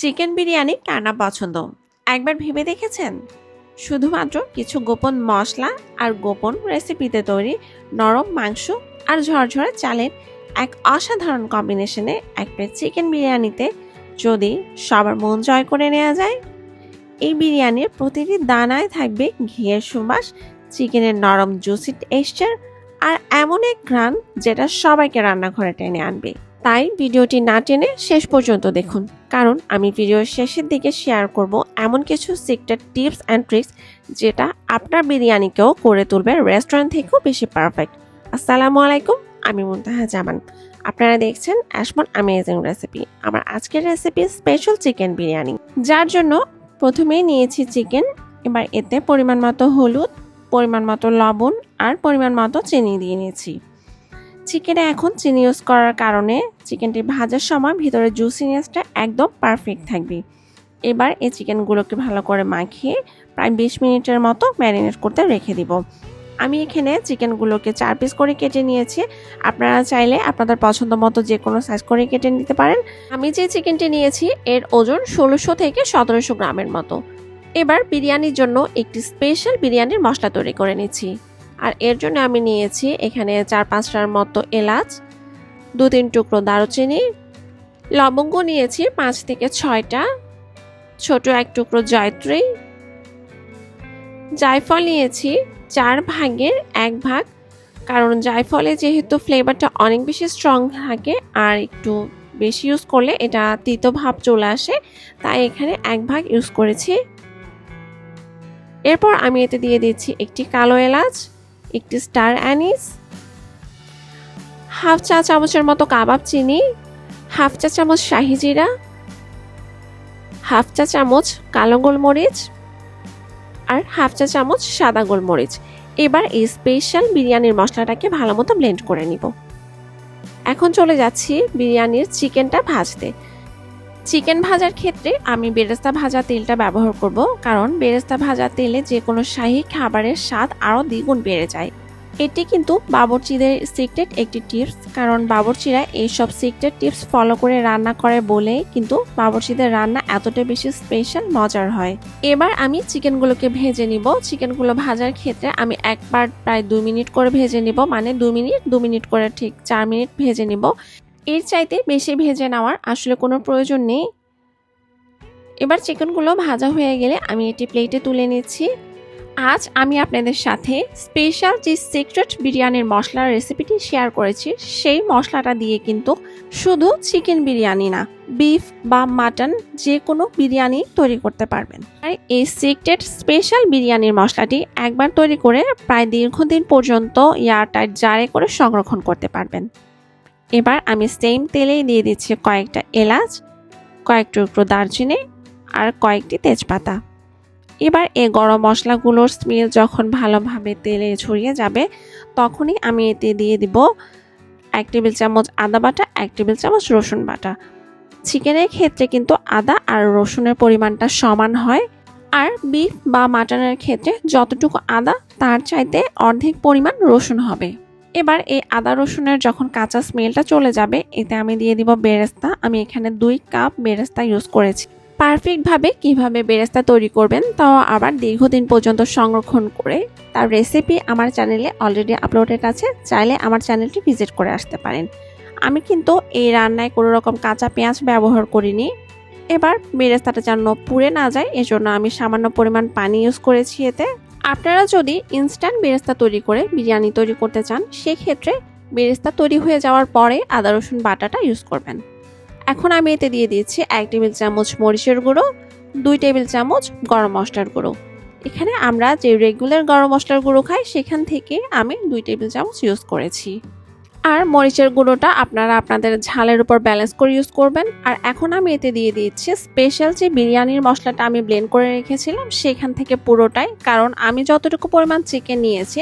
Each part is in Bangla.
চিকেন বিরিয়ানি কার না পছন্দ? একবার ভেবে দেখেছেন? শুধুমাত্র কিছু গোপন মশলা আর গোপন রেসিপিতে তৈরি নরম মাংস আর ঝরঝরে চালের এক অসাধারণ কম্বিনেশনে এক প্লেট চিকেন বিরিয়ানিতে যদি সবার মন জয় করে নেওয়া যায়। এই বিরিয়ানির প্রতিটি দানায় থাকবে ঘিয়ের সুবাস, চিকেনের নরম, জুসি টেক্সচার আর এমন এক ঘ্রাণ যেটা সবাইকে রান্নাঘরে টেনে আনবে। তাই ভিডিওটি না টেনে শেষ পর্যন্ত দেখুন। কারণ আমি ভিডিওর শেষের দিকে শেয়ার করব এমন কিছু সিক্রেট টিপস অ্যান্ড ট্রিক্স যেটা আপনার বিরিয়ানিকেও করে তুলবে রেস্টুরেন্ট থেকেও বেশি পারফেক্ট আসসালামু আলাইকুম, আমি মুনতাহা জামান। আপনারা দেখছেন অ্যাশমন অ্যামেজিং রেসিপি আমার আজকের রেসিপি স্পেশাল চিকেন বিরিয়ানি। যার জন্য প্রথমেই নিয়েছি চিকেন এবার এতে পরিমাণ মতো হলুদ, পরিমাণ মতো লবণ আর পরিমাণ মতো চিনি দিয়ে নিয়েছি। চিকেনে এখন চিনি ইউজ করার কারণে চিকেনটি ভাজার সময় ভিতরে জুসিনেসটা একদম পারফেক্ট থাকবে। এবার এই চিকেনগুলোকে ভালো করে মাখিয়ে প্রায় বিশ মিনিটের মতো ম্যারিনেট করতে রেখে দিব। আমি এখানে চিকেনগুলোকে চার পিস করে কেটে নিয়েছি। আপনারা চাইলে আপনাদের পছন্দ মতো যে কোনো সাইজ করে কেটে নিতে পারেন। আমি যে চিকেনটি নিয়েছি, এর ওজন ষোলোশো থেকে সতেরোশো গ্রামের মতো। এবার বিরিয়ানির জন্য একটি স্পেশাল বিরিয়ানির মশলা তৈরি করে নিচ্ছি। আর এর জন্য আমি নিয়েছি এখানে চার পাঁচটার মতো এলাচ, দু তিন টুকরো দারুচিনি, লবঙ্গ নিয়েছি পাঁচ থেকে ছয়টা, ছোট এক টুকরো জয়ত্রী, জায়ফল নিয়েছি চার ভাগের এক ভাগ, কারণ জায়ফলে যেহেতু ফ্লেভারটা অনেক বেশি স্ট্রং থাকে আর একটু বেশি ইউজ করলে এটা তিতো ভাব চলে আসে, তাই এখানে এক ভাগ ইউজ করেছি। এরপর আমি এতে দিয়ে দিচ্ছি একটি কালো এলাচ একটি স্টার অ্যানিস, হাফ চা চামচের মতো কাবাব চিনি, হাফ চা চামচ শাহি জিরা, হাফ চা চামচ কালো গোলমরিচ আর হাফ চা চামচ সাদা গোলমরিচ। এবার এই স্পেশাল বিরিয়ানির মশলাটাকে ভালো মতো ব্লেন্ড করে নিব। এখন চলে যাচ্ছি বিরিয়ানির চিকেনটা ভাজতে। চিকেন ভাজার ক্ষেত্রে আমি বেরেস্তা ভাজা তেলটা ব্যবহার করব, কারণ বেরেস্তা ভাজা তেলে যে কোনো শাহী খাবারের স্বাদ আরও দ্বিগুণ বেড়ে যায়। এটি কিন্তু বাবরচিদের সিক্রেট একটি টিপস কারণ বাবরচিরা এইসব সিক্রেট টিপস ফলো করে রান্না করে বলেই কিন্তু বাবরচিদের রান্না এতটা বেশি স্পেশাল মজার হয়। এবার আমি চিকেনগুলোকে ভেজে নিব। চিকেনগুলো ভাজার ক্ষেত্রে আমি একবার প্রায় দু মিনিট করে ভেজে নিব মানে দু মিনিট দু মিনিট করে ঠিক চার মিনিট ভেজে নিব। এর চাইতে বেশি ভেজে নেওয়ার আসলে কোনো প্রয়োজন নেই। এবার চিকেনগুলো ভাজা হয়ে গেলে আমি এটি প্লেটে তুলে নিচ্ছি। আজ আমি আপনাদের সাথে স্পেশাল যে সিক্রেট বিরিয়ানির মশলার রেসিপিটি শেয়ার করেছি, সেই মশলাটা দিয়ে কিন্তু শুধু চিকেন বিরিয়ানি না, বিফ বা মাটন যে কোনো বিরিয়ানি তৈরি করতে পারবেন। আর এই সিক্রেট স্পেশাল বিরিয়ানির মশলাটি একবার তৈরি করে প্রায় দীর্ঘদিন পর্যন্ত এয়ারটাইট জারে করে সংরক্ষণ করতে পারবেন। এবার আমি সেম তেলেই দিয়ে দিচ্ছি কয়েকটা এলাচ কয়েক টুকরো দারচিনি আর কয়েকটি তেজপাতা। এবার এই গরম মশলাগুলোর স্মেল যখন ভালোভাবে তেলে ছড়িয়ে যাবে, তখনই আমি এতে দিয়ে দিব এক টেবিল চামচ আদা বাটা, এক টেবিল চামচ রসুন বাটা। চিকেনের ক্ষেত্রে কিন্তু আদা আর রসুনের পরিমাণটা সমান হয়। আর বিফ বা মাটনের ক্ষেত্রে যতটুকু আদা, তার চাইতে অর্ধেক পরিমাণ রসুন হবে। এবার এই আদা রসুনের যখন কাঁচা স্মেলটা চলে যাবে, এতে আমি দিয়ে দিব বেরেস্তা। আমি এখানে দুই কাপ বেরেস্তা ইউজ করেছি। পারফেক্টভাবে কীভাবে বেরেস্তা তৈরি করবেন, তাও আবার দীর্ঘদিন পর্যন্ত সংরক্ষণ করে। তার রেসিপি আমার চ্যানেলে অলরেডি আপলোডেড আছে, চাইলে আমার চ্যানেলটি ভিজিট করে আসতে পারেন। আমি কিন্তু এই রান্নায় কোনো রকম কাঁচা পেঁয়াজ ব্যবহার করিনি। এবার বেরেস্তাটা যেন পুড়ে না যায়, এজন্য আমি সামান্য পরিমাণ পানি ইউজ করেছি এতে। আপনারা যদি ইনস্ট্যান্ট বেরেস্তা তৈরি করে বিরিয়ানি তৈরি করতে চান, সেক্ষেত্রে বেরেস্তা তৈরি হয়ে যাওয়ার পরে আদা, রসুন, বাটাটা ইউজ করবেন। এখন আমি এতে দিয়ে দিয়েছি এক টেবিল চামচ মরিচের গুঁড়ো, দুই টেবিল চামচ গরম মশলার গুঁড়ো। এখানে আমরা যে রেগুলার গরম মশলার গুঁড়ো খাই, সেখান থেকে আমি দুই টেবিল চামচ ইউজ করেছি। আর মরিচের গুঁড়োটা আপনারা আপনাদের ঝালের উপর ব্যালেন্স করে ইউজ করবেন। আর এখন আমি এতে দিয়ে দিচ্ছি স্পেশাল যে বিরিয়ানির মশলাটা আমি ব্লেন্ড করে রেখেছিলাম, সেখান থেকে পুরোটাই। কারণ আমি যতটুকু পরিমাণ চিকেন নিয়েছি,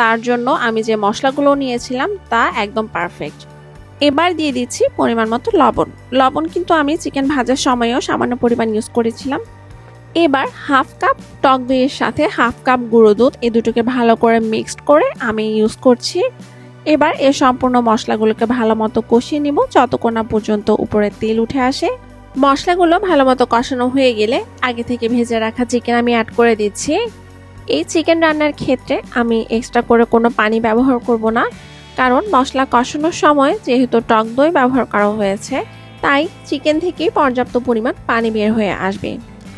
তার জন্য আমি যে মশলাগুলো নিয়েছিলাম, তা একদম পারফেক্ট এবার দিয়ে দিচ্ছি পরিমাণ মতো লবণ। লবণ কিন্তু আমি চিকেন ভাজার সময়ও সামান্য পরিমাণ ইউজ করেছিলাম। এবার হাফ কাপ টক দইয়ের সাথে হাফ কাপ গুঁড়ো দুধ, এ দুটোকে ভালো করে মিক্সড করে আমি ইউজ করছি। এবার এ সম্পূর্ণ মশলাগুলোকে ভালো মতো কষিয়ে নিব যতক্ষণ পর্যন্ত উপরে তেল উঠে আসে। মশলাগুলো ভালো মতো কষানো হয়ে গেলে আগে থেকে ভেজে রাখা চিকেন আমি অ্যাড করে দিচ্ছি। এই চিকেন রান্নার ক্ষেত্রে আমি এক্সট্রা করে কোনো পানি ব্যবহার করব না, কারণ মশলা কষানোর সময় যেহেতু টক দই ব্যবহার করা হয়েছে, তাই চিকেন থেকেই পর্যাপ্ত পরিমাণ পানি বের হয়ে আসবে।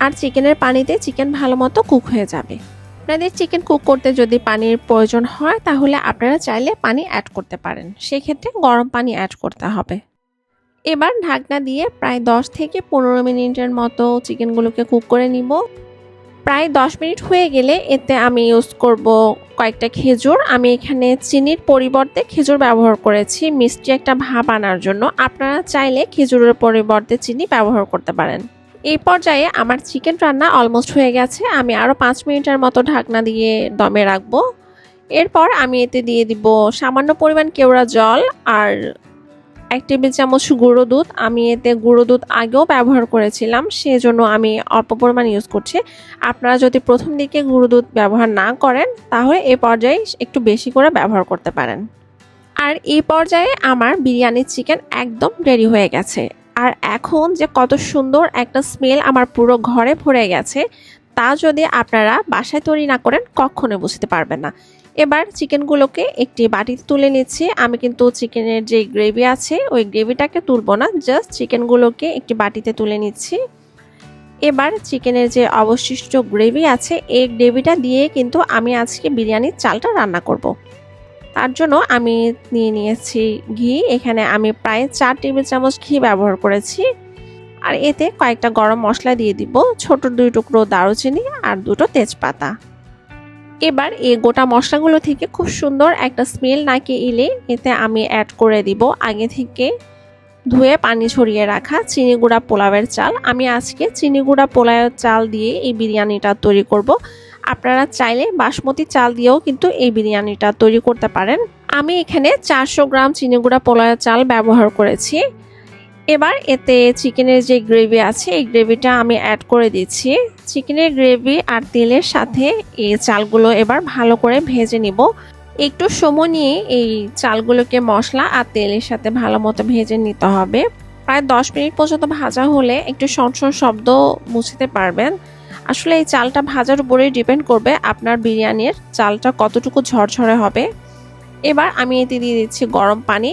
আর চিকেনের পানিতে চিকেন ভালো মতো কুক হয়ে যাবে। আপনাদের চিকেন কুক করতে যদি পানির প্রয়োজন হয়, তাহলে আপনারা চাইলে পানি অ্যাড করতে পারেন। সেক্ষেত্রে গরম পানি অ্যাড করতে হবে। এবার ঢাকনা দিয়ে প্রায় 10 থেকে পনেরো মিনিটের মতো চিকেনগুলোকে কুক করে নিব। প্রায় 10 মিনিট হয়ে গেলে এতে আমি ইউজ করব কয়েকটা খেজুর। আমি এখানে চিনির পরিবর্তে খেজুর ব্যবহার করেছি, মিষ্টি একটা ভাব আনার জন্য। আপনারা চাইলে খেজুরের পরিবর্তে চিনি ব্যবহার করতে পারেন। এই পর্যায়ে আমার চিকেন রান্না অলমোস্ট হয়ে গেছে। আমি আরও পাঁচ মিনিটের মতো ঢাকনা দিয়ে দমে রাখব। এরপর আমি এতে দিয়ে দিব সামান্য পরিমাণ কেওড়া জল আর এক টেবিল চামচ গুঁড়ো দুধ। আমি এতে গুঁড়ো দুধ আগেও ব্যবহার করেছিলাম, সেজন্য আমি অল্প পরিমাণ ইউজ করছি। আপনারা যদি প্রথম দিকে গুঁড়ো দুধ ব্যবহার না করেন, তাহলে এ পর্যায়ে একটু বেশি করে ব্যবহার করতে পারেন। আর এই পর্যায়ে আমার বিরিয়ানির চিকেন একদম রেডি হয়ে গেছে। আর এখন যে কত সুন্দর একটা স্মেল আমার পুরো ঘরে ভরে গেছে, তা যদি আপনারা বাসায় তৈরি না করেন কখনো বুঝতে পারবেন না। এবার চিকেনগুলোকে একটি বাটিতে তুলে নিচ্ছি। আমি কিন্তু চিকেনের যে গ্রেভি আছে, ওই গ্রেভিটাকে তুলবো না জাস্ট চিকেনগুলোকে একটি বাটিতে তুলে নিচ্ছি। এবার চিকেনের যে অবশিষ্ট গ্রেভি আছে, এই গ্রেভিটা দিয়ে কিন্তু আমি আজকে বিরিয়ানির চালটা রান্না করব। তার জন্য আমি নিয়ে নিয়েছি ঘি। এখানে আমি প্রায় চার টেবিল চামচ ঘি ব্যবহার করেছি। আর এতে কয়েকটা গরম মশলা দিয়ে দিব, ছোট দুই টুকরো দারুচিনি আর দুটো তেজপাতা। এবার এই গোটা মশলাগুলো থেকে খুব সুন্দর একটা স্মেল নাকি এলে এতে আমি অ্যাড করে দিব আগে থেকে ধুয়ে পানি ছড়িয়ে রাখা চিনি গুঁড়া পোলাওয়ের চাল। আমি আজকে চিনি গুঁড়া পোলাওয়ের চাল দিয়ে এই বিরিয়ানিটা তৈরি করব। আপনারা চাইলে বাসমতি চাল দিয়েও কিন্তু এই বিরিয়ানিটা তৈরি করতে পারেন। আমি এখানে চারশো গ্রাম চিনি গুঁড়া পোলাওয়ের চাল ব্যবহার করেছি। এবার এতে চিকেনের যে গ্রেভি আছে, এই গ্রেভিটা আমি অ্যাড করে দিচ্ছি। চিকেনের গ্রেভি আর তেলের সাথে এই চালগুলো এবার ভালো করে ভেজে নিব। একটু সময় নিয়ে এই চালগুলোকে মশলা আর তেলের সাথে ভালো মতো ভেজে নিতে হবে। প্রায় দশ মিনিট পর্যন্ত ভাজা হলে একটু সনসন শব্দ মুছতে পারবেন। আসলে এই চালটা ভাজার উপরেই ডিপেন্ড করবে আপনার বিরিয়ানির চালটা কতটুকু ঝরঝরে হবে। এবার আমি এতে দিয়ে দিচ্ছি গরম পানি।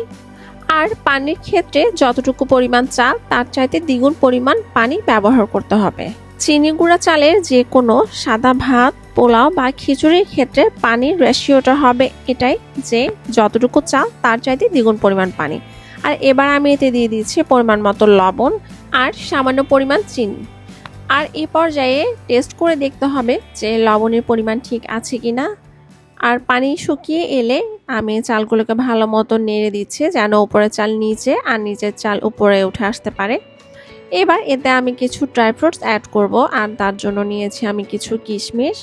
আর পানির ক্ষেত্রে যতটুকু পরিমাণ চাল, তার চাইতে দ্বিগুণ পরিমাণ পানি ব্যবহার করতে হবে। চিনি গুঁড়া চালের যে কোনো সাদা ভাত, পোলাও বা খিচুড়ির ক্ষেত্রে পানির রেশিওটা হবে এটাই যে যতটুকু চাল, তার চাইতে দ্বিগুণ পরিমাণ পানি। আর এবার আমি এতে দিয়ে দিচ্ছি পরিমাণ মতো লবণ আর সামান্য পরিমাণ চিনি। আর এ পর্যায়ে টেস্ট করে দেখতে হবে যে লবণের পরিমাণ ঠিক আছে কি না আর পানি শুকিয়ে এলে আমি চালগুলোকে ভালো মতো নেড়ে দিচ্ছি যেন উপরে চাল নিচে আর নিচের চাল উপরে উঠে আসতে পারে। এবার এতে আমি কিছু ড্রাই ফ্রুটস অ্যাড করব আর তার জন্য নিয়েছি আমি কিছু কিশমিশ,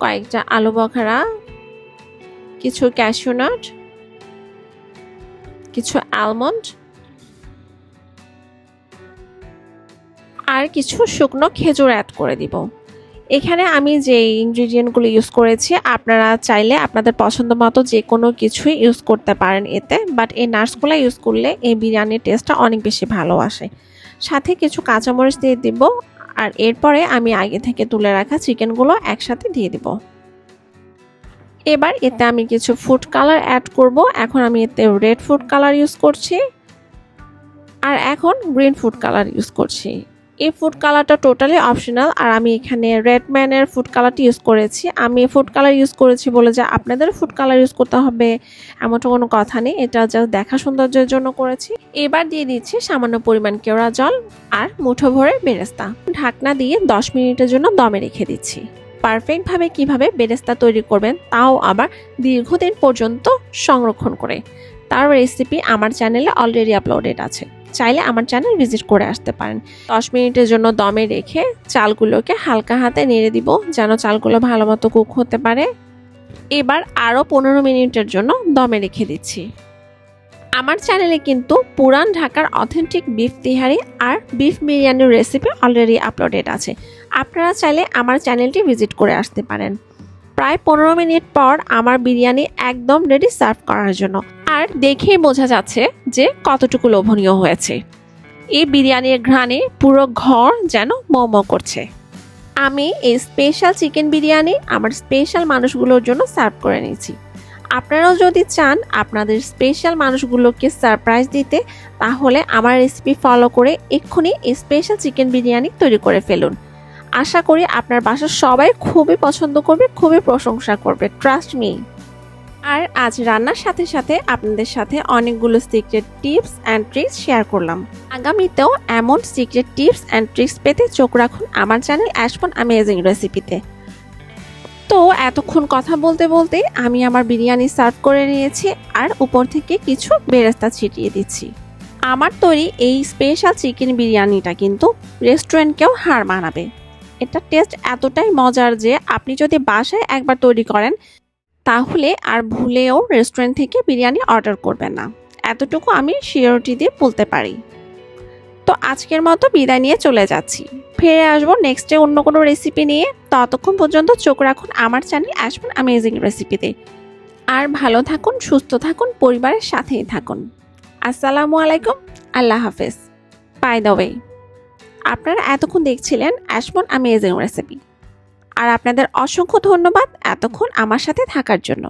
কয়েকটা আলু বখারা, কিছু ক্যাশিউনাট কিছু অ্যালমন্ড আর কিছু শুকনো খেজুর অ্যাড করে দিব। এখানে আমি যে ইনগ্রিডিয়েন্টগুলো ইউজ করেছি, আপনারা চাইলে আপনাদের পছন্দ মতো যে কোনো কিছুই ইউজ করতে পারেন এতে বাট এই নাটসগুলো ইউজ করলে এই বিরিয়ানির টেস্টটা অনেক বেশি ভালো আসে। সাথে কিছু কাঁচামরিচ দিয়ে দিব, আর এরপরে আমি আগে থেকে তুলে রাখা চিকেনগুলো একসাথে দিয়ে দিব। এবার এতে আমি কিছু ফুড কালার অ্যাড করব, এখন আমি এতে রেড ফুড কালার ইউজ করছি, আর এখন গ্রিন ফুড কালার ইউজ করছি। এই ফুড কালারটা টোটালি অপশনাল আর আমি এখানে রেডম্যানের ফুড কালারটি ইউজ করেছি। আমি ফুড কালার ইউজ করেছি বলে যে আপনাদের ফুড কালার ইউজ করতে হবে এমনটা কোনো কথা নেই, এটা জাস্ট দেখা সৌন্দর্যের জন্য করেছি। এবার দিয়ে দিচ্ছি সামান্য পরিমাণ কেওড়া জল আর মুঠো ভরে বেরেস্তা। ঢাকনা দিয়ে দশ মিনিটের জন্য দমে রেখে দিচ্ছি। পারফেক্টভাবে কীভাবে বেরেস্তা তৈরি করবেন তাও আবার দীর্ঘদিন পর্যন্ত সংরক্ষণ করে। তার রেসিপি আমার চ্যানেলে অলরেডি আপলোডেড আছে। চাইলে আমার চ্যানেল ভিজিট করে আসতে পারেন। দশ মিনিটের জন্য দমে রেখে চালগুলোকে হালকা হাতে নেড়ে দিব, যেন চালগুলো ভালো মতো কুক হতে পারে। এবার আরও পনেরো মিনিটের জন্য দমে রেখে দিচ্ছি। আমার চ্যানেলে কিন্তু পুরান ঢাকার অথেন্টিক বিফ তিহারি আর বিফ বিরিয়ানির রেসিপি অলরেডি আপলোডেড আছে। আপনারা চাইলে আমার চ্যানেলটি ভিজিট করে আসতে পারেন। প্রায় পনেরো মিনিট পর আমার বিরিয়ানি একদম রেডি সার্ভ করার জন্য। আর দেখেই বোঝা যাচ্ছে যে কতটুকু লোভনীয় হয়েছে। এই বিরিয়ানির ঘ্রাণে পুরো ঘর যেন মোমো করছে। আমি এই স্পেশাল চিকেন বিরিয়ানি আমার স্পেশাল মানুষগুলোর জন্য সার্ভ করে নিয়েছি। আপনারাও যদি চান আপনাদের স্পেশাল মানুষগুলোকে সারপ্রাইজ দিতে, তাহলে আমার রেসিপি ফলো করে এক্ষুনি এই স্পেশাল চিকেন বিরিয়ানি তৈরি করে ফেলুন। আশা করি আপনার বাসার সবাই খুবই পছন্দ করবে, খুবই প্রশংসা করবে ট্রাস্ট মি আর আজ রান্নার সাথে সাথে আপনাদের সাথে অনেকগুলো secret tips and tricks share করলাম। আগামীতেও এমন সিক্রেট টিপস অ্যান্ড ট্রিক্স পেতে চোখ রাখুন আমার চ্যানেল অ্যাশপন অ্যামেজিং রেসিপিতে তো এতক্ষণ কথা বলতে বলতে আমি আমার বিরিয়ানি সার্ভ করে নিয়েছি আর উপর থেকে কিছু বেরেস্তা ছিটিয়ে দিচ্ছি। আমার তৈরি এই স্পেশাল চিকেন বিরিয়ানিটা কিন্তু রেস্টুরেন্টকেও হার মানাবে। এটা টেস্ট এতটাই মজার যে আপনি যদি বাসায় একবার তৈরি করেন তাহলে আর ভুলেও রেস্টুরেন্ট থেকে বিরিয়ানি অর্ডার করবেন না। এতটুকু আমি শিওরিটি দিয়ে বলতে পারি। তো আজকের মতো বিদায় নিয়ে চলে যাচ্ছি। ফিরে আসব নেক্সটে অন্য কোনো রেসিপি নিয়ে। ততক্ষণ পর্যন্ত চোখ রাখুন আমার চ্যানেল আসবেন অ্যামেজিং রেসিপিতে আর ভালো থাকুন, সুস্থ থাকুন, পরিবারের সাথেই থাকুন। আসসালামু আলাইকুম, আল্লাহ হাফেজ। বাই দ্য ওয়ে আপনারা এতক্ষণ দেখছিলেন অ্যাশমন অ্যামেজিং রেসিপি আর আপনাদের অসংখ্য ধন্যবাদ এতক্ষণ আমার সাথে থাকার জন্য।